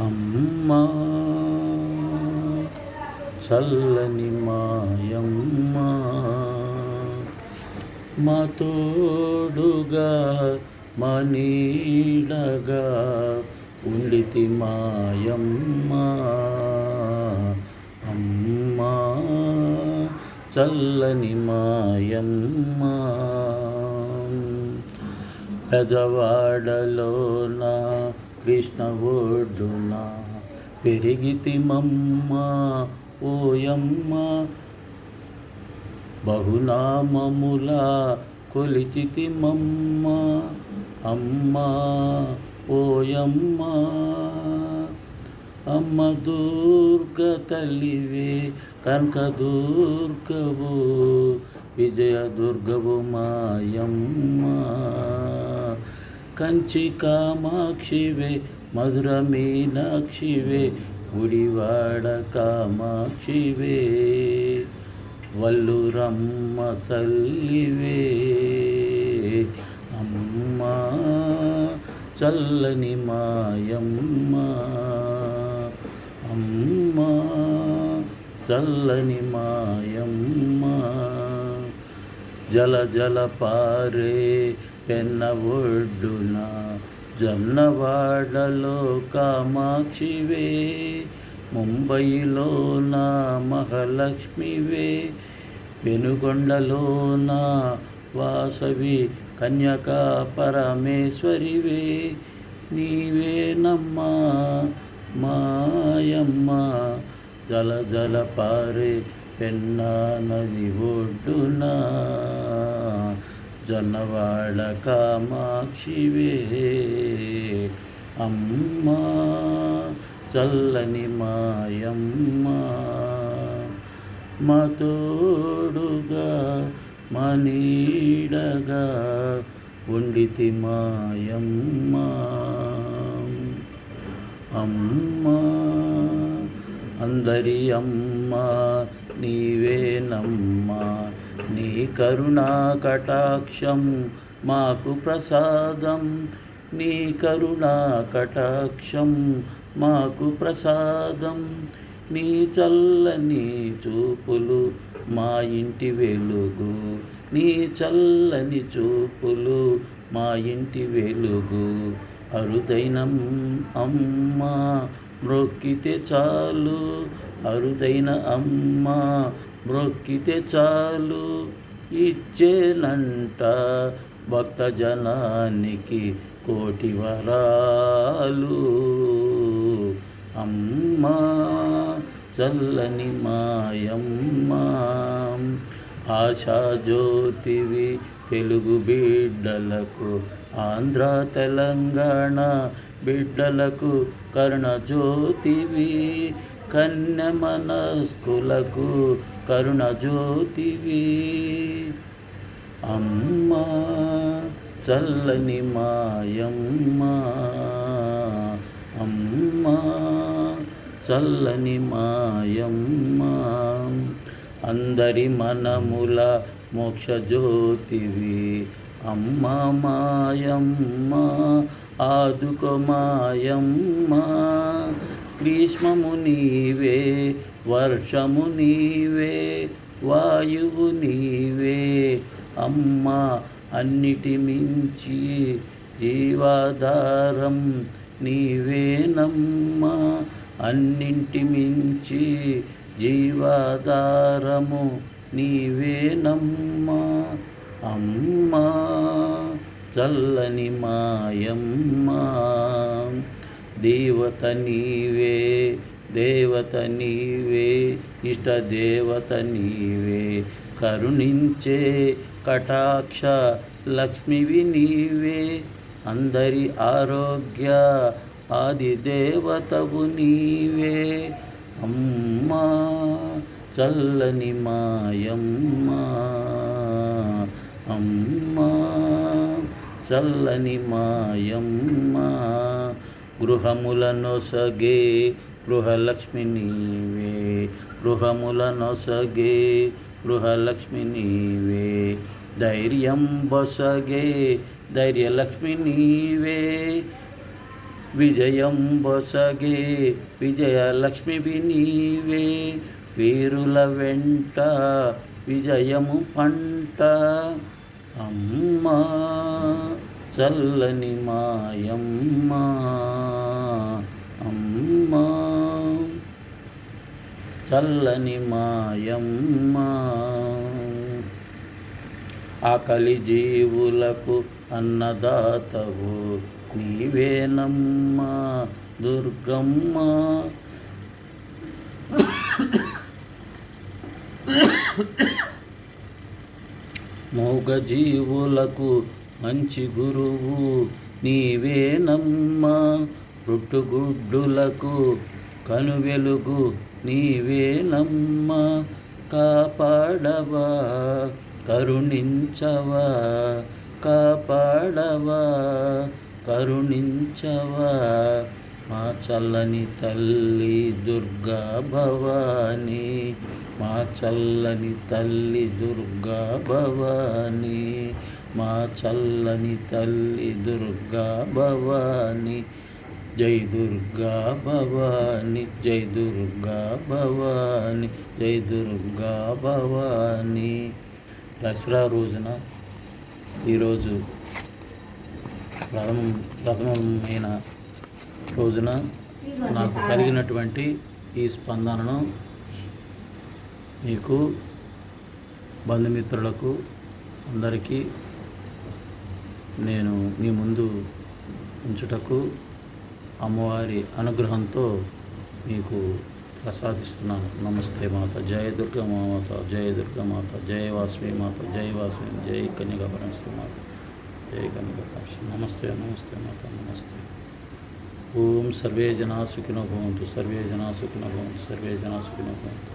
అమ్మా చల్లని మాయమ్మ మా తోడుగా మా నీడగా ఉండితి మాయమ్మ. అమ్మా చల్లని మాయమ్మ పెదవాడలోన కృష్ణ ఒడ్డున పెరిగితి మమ్మ ఓయమ్మ. బహునామముల కొలిచితి మమ్మ అమ్మ ఓయమ్మ. అమ్మ దుర్గ తల్లివే కనక దుర్గవు విజయ దుర్గవు మాయమ్మ. కంచి కామాక్షివే మధుర మీనాక్షివే గుడివాడ కామాక్షివే వల్లురమ్మ తల్లివే. అమ్మా చల్లని మాయమ్మ. అమ్మా చల్లని మాయమ్మ. జల జల పారే పెన్న ఒడ్డున జొన్నవాడలో కామాక్షివే ముంబైలో నా మహాలక్ష్మివే పెనుగొండలోన వాసవి కన్యకా పరమేశ్వరివే. నీవేనమ్మా మాయమ్మ జల జల పారే పెన్నా నది ఒడ్డున. జొన్నవాడ కామాక్షివే అమ్మా చల్లని మాయమ్మ మా తోడుగా మా ఉండితి మాయమ్మ. అమ్మ అందరి అమ్మ నీవేనమ్మా నీ కరుణా కటాక్షం మాకు ప్రసాదం. నీ కరుణా కటాక్షం మాకు ప్రసాదం. నీ చల్లని చూపులు మా ఇంటి వెలుగు. నీ చల్లని చూపులు మా ఇంటి వెలుగు. అరుదైన అమ్మ మ్రొక్కితే చాలు. అరుదైన అమ్మ మ్రొక్కితే చాలు ఇచ్చేనంట భక్త జనానికి కోటి వరాలు. అమ్మా చల్లని మాయమ్మ ఆశా జ్యోతివి తెలుగు బిడ్డలకు ఆంధ్ర తెలంగాణ బిడ్డలకు కర్ణజ్యోతివి కన్య మనస్కులకు కరుణజ్యోతివి. అమ్మా చల్లని మాయమ్మ. అమ్మా చల్లని మాయమ్మ. అందరి మనముల మోక్ష జ్యోతివి అమ్మ మాయమ్మ ఆదుకో మాయమ్మ. గ్రీష్మము నీవే వర్షము నీవే వాయువు నీవే. అమ్మ అన్నిటి మించి జీవాధారం నీవేనమ్మా అన్నింటి మించి జీవాధారము నీవేనమ్మా అమ్మా చల్లని మాయమ్మ. దేవత నీవే దేవత నీవే ఇష్ట దేవత నీవే. కరుణించే కటాక్ష లక్ష్మివి నీవే. అందరి ఆరోగ్య ఆది దేవతవు నీవే. అమ్మా చల్లని మాయమ్మ. అమ్మా చల్లని మాయమ్మ. గృహములనొసగే గృహలక్ష్మి నీవే గృహములనొసగే గృహలక్ష్మి నీవే. ధైర్యం బసగే ధైర్యలక్ష్మి నీవే విజయం బొసగే విజయలక్ష్మివి నీవే. వీరుల వెంట విజయము పంట అమ్మా చల్లని మాయమ్మ. అమ్మా. చల్లని మాయమ్మ. ఆకలి జీవులకు అన్నదాతవు నీవేనమ్మా దుర్గమ్మ. మూగ జీవులకు మంచి గురువు నీవేనమ్మా. పుట్టుగుడ్డులకు కనువెలుగు నీవేనమ్మా కాపాడవా కరుణించవా కాపాడవా కరుణించవా మా చల్లని తల్లి దుర్గా భవాని మా చల్లని తల్లి దుర్గా భవాని మా చల్లని తల్లి దుర్గా భవాని జై దుర్గా భవాని జై దుర్గా భవాని జై దుర్గా భవాని. దసరా రోజున ఈరోజు ప్రథమం ప్రథమమైన రోజున నాకు కలిగినటువంటి ఈ స్పందనను మీకు బంధుమిత్రులకు అందరికీ నేను మీ ముందు ఉంచుటకు అమ్మవారి అనుగ్రహంతో మీకు ప్రసాదిస్తున్నాను. నమస్తే మాత. జయ దుర్గా మాత. జయ దుర్గా మాత. జయ వాస్మి మాత. జయ వాస్మి జై కన్యగా పరమేశ్వరి మాత. జై కన్యగా పరమేశ్వరి నమస్తే నమస్తే మాత. నమస్తే. ఓం సర్వే జనా సుఖినో భవంతు. సర్వే జనా సుఖినో భవంతు. సర్వే జనా సుఖినో భవంతు.